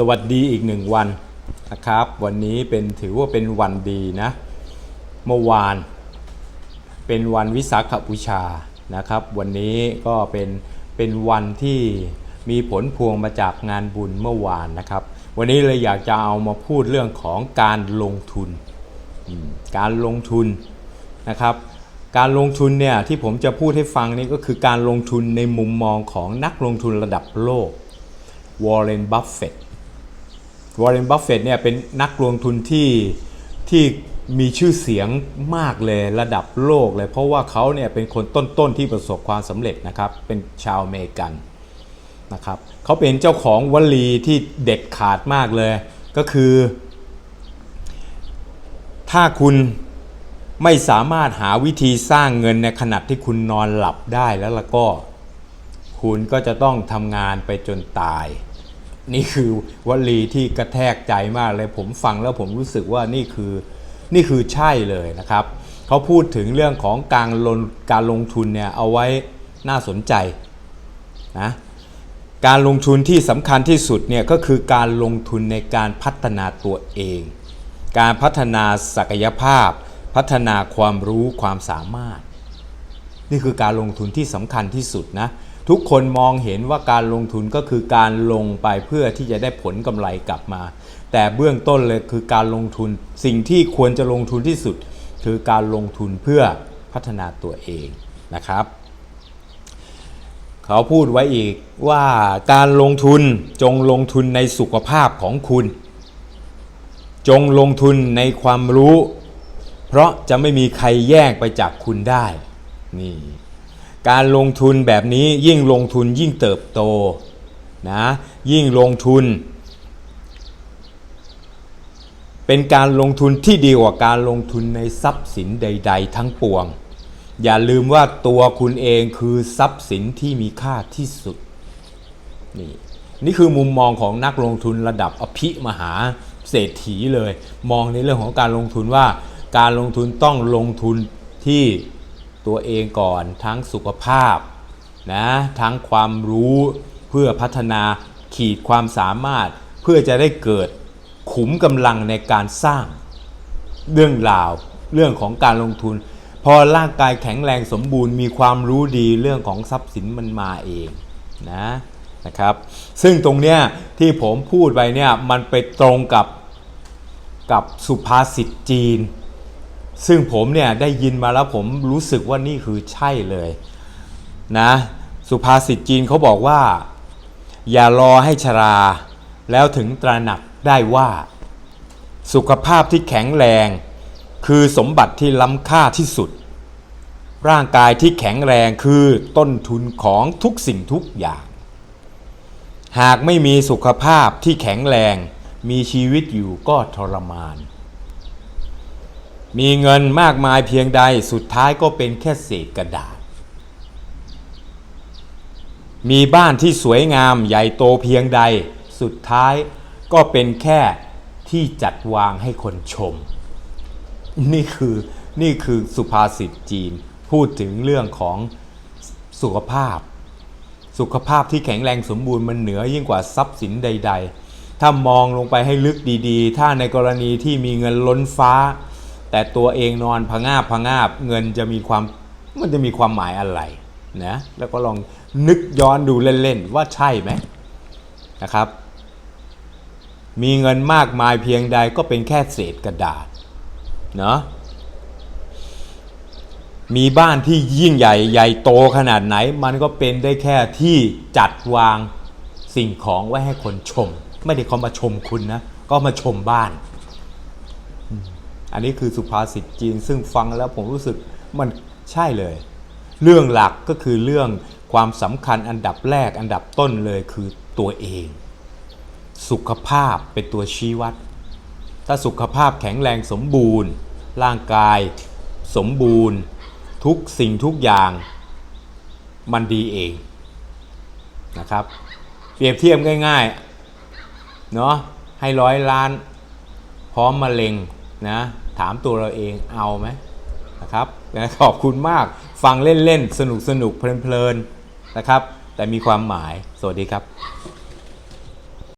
สวัสดีอีกหนึ่งวันนะครับ วันนี้เป็นถือว่าเป็นวันดีนะ เมื่อวาน เป็นวันวิสาขบูชานะครับ วันนี้ก็เป็นเป็นวันที่มีผลพวงมาจากงานบุญเมื่อวานนะครับ วันนี้เลยอยากจะเอามาพูดเรื่องของการลงทุน การลงทุนนะครับ การลงทุนเนี่ยที่ผมจะพูดให้ฟังนี่ก็คือการลงทุนในมุมมองของนักลงทุนระดับโลกวอร์เรน บัฟเฟตต์ วอร์เรนบัฟเฟตต์เนี่ยเป็นนักลงทุนที่ที่มีชื่อเสียงมากเลยระดับโลกเลย เพราะว่าเขาเนี่ยเป็นคนต้นๆที่ประสบความสำเร็จนะครับ เป็นชาวอเมริกันนะครับเขาเป็นเจ้าของวลีที่เด็ดขาดมากเลย ก็คือ ถ้าคุณไม่สามารถหาวิธีสร้างเงินในขณะที่คุณนอนหลับได้แล้วล่ะก็ คุณก็จะต้องทำงานไปจนตาย นี่คือวลีที่กระแทกใจมากเลยผมฟังแล้วผมรู้สึกว่านี่คือนี่คือใช่เลยนะครับเขาพูดถึงเรื่องของการลงการลงทุนเนี่ยเอาไว้น่าสนใจนะการลงทุนที่สำคัญที่สุดเนี่ยก็คือการลงทุนในการพัฒนาตัวเอง การพัฒนาศักยภาพ พัฒนาความรู้ความสามารถ นี่คือการลงทุนที่สำคัญที่สุดนะ ทุกคนมองเห็นว่าการลงทุนก็คือการลงไปเพื่อที่จะได้ผลกำไรกลับมา แต่เบื้องต้นเลยคือการลงทุนสิ่งที่ควรจะลงทุนที่สุด คือการลงทุนเพื่อพัฒนาตัวเองนะครับ เขาพูดไว้อีกว่าการลงทุนจงลงทุนในสุขภาพของคุณ จงลงทุนในความรู้ เพราะจะไม่มีใครแย่งไปจากคุณได้นี่ การลงทุนแบบนี้ยิ่งลงทุนยิ่งเติบโตนะยิ่งลงทุน เป็นการลงทุนที่ดีกว่าการลงทุนในทรัพย์สินใด ๆ ทั้งปวง อย่าลืมว่าตัวคุณเองคือทรัพย์สินที่มีค่าที่สุดนี่นี่คือมุมมองของนักลงทุนระดับอภิมหาเศรษฐีเลย มองในเรื่องของการลงทุนว่า การลงทุนต้องลงทุนที่ ตัวเองก่อนทั้งสุขภาพนะทั้งความรู้เพื่อพัฒนาขีดความสามารถเพื่อจะได้เกิดขุมกำลังในการสร้างเรื่องราวเรื่องของการลงทุน พอร่างกายแข็งแรงสมบูรณ์มีความรู้ดีเรื่องของทรัพย์สินมันมาเองนะนะครับ ซึ่งตรงเนี้ยที่ผมพูดไปเนี่ยมันไปตรงกับกับสุภาษิตจีน ซึ่งผมเนี่ยได้ยินมาแล้วผมรู้สึกว่านี่คือใช่เลยนะสุภาษิตจีนเขาบอกว่า อย่ารอให้ชรา แล้วถึงตระหนักได้ว่า สุขภาพที่แข็งแรง คือสมบัติที่ล้ำค่าที่สุด ร่างกายที่แข็งแรงคือต้นทุนของทุกสิ่งทุกอย่าง หากไม่มีสุขภาพที่แข็งแรง มีชีวิตอยู่ก็ทรมาน มีเงินมากมายเพียงใดสุดท้ายก็เป็นแค่เศษกระดาษ มีบ้านที่สวยงามใหญ่โตเพียงใด สุดท้ายก็เป็นแค่ที่จัดวางให้คนชม นี่คือนี่คือสุภาษิตจีนพูดถึงเรื่องของสุขภาพ สุขภาพที่แข็งแรงสมบูรณ์มันเหนือยิ่งกว่าทรัพย์สินใด ๆ ถ้ามองลงไปให้ลึกดีๆ ถ้าในกรณีที่มีเงินล้นฟ้า แต่ตัวเองนอนพงาบพงาบเงินจะมีความมันจะมีความหมายอะไรนะแล้วก็ลองนึกย้อนดูเล่นๆว่าใช่ไหมนะครับ มีเงินมากมายเพียงใดก็เป็นแค่เศษกระดาษเนาะมีบ้านที่ยิ่งใหญ่ใหญ่โตขนาดไหน มันก็เป็นได้แค่ที่จัดวางสิ่งของไว้ให้คนชม ไม่ได้เขามาชมคุณนะ ก็มาชมบ้าน อันนี้คือสุภาษิตจีน ซึ่งฟังแล้วผมรู้สึกมันใช่เลย เรื่องหลักก็คือเรื่องความสำคัญอันดับแรกอันดับต้นเลยคือตัวเอง สุขภาพเป็นตัวชี้วัด ถ้าสุขภาพแข็งแรงสมบูรณ์ ร่างกายสมบูรณ์ ทุกสิ่งทุกอย่างมันดีเองนะครับ เปรียบเทียบง่ายๆเนาะให้ร้อยล้าน พร้อมมะเร็ง นะถามตัวเราเองเอาไหมนะครับนะขอบคุณมากฟังเล่นๆ สนุกสนุกเพลินๆนะครับ แต่มีความหมายสวัสดีครับ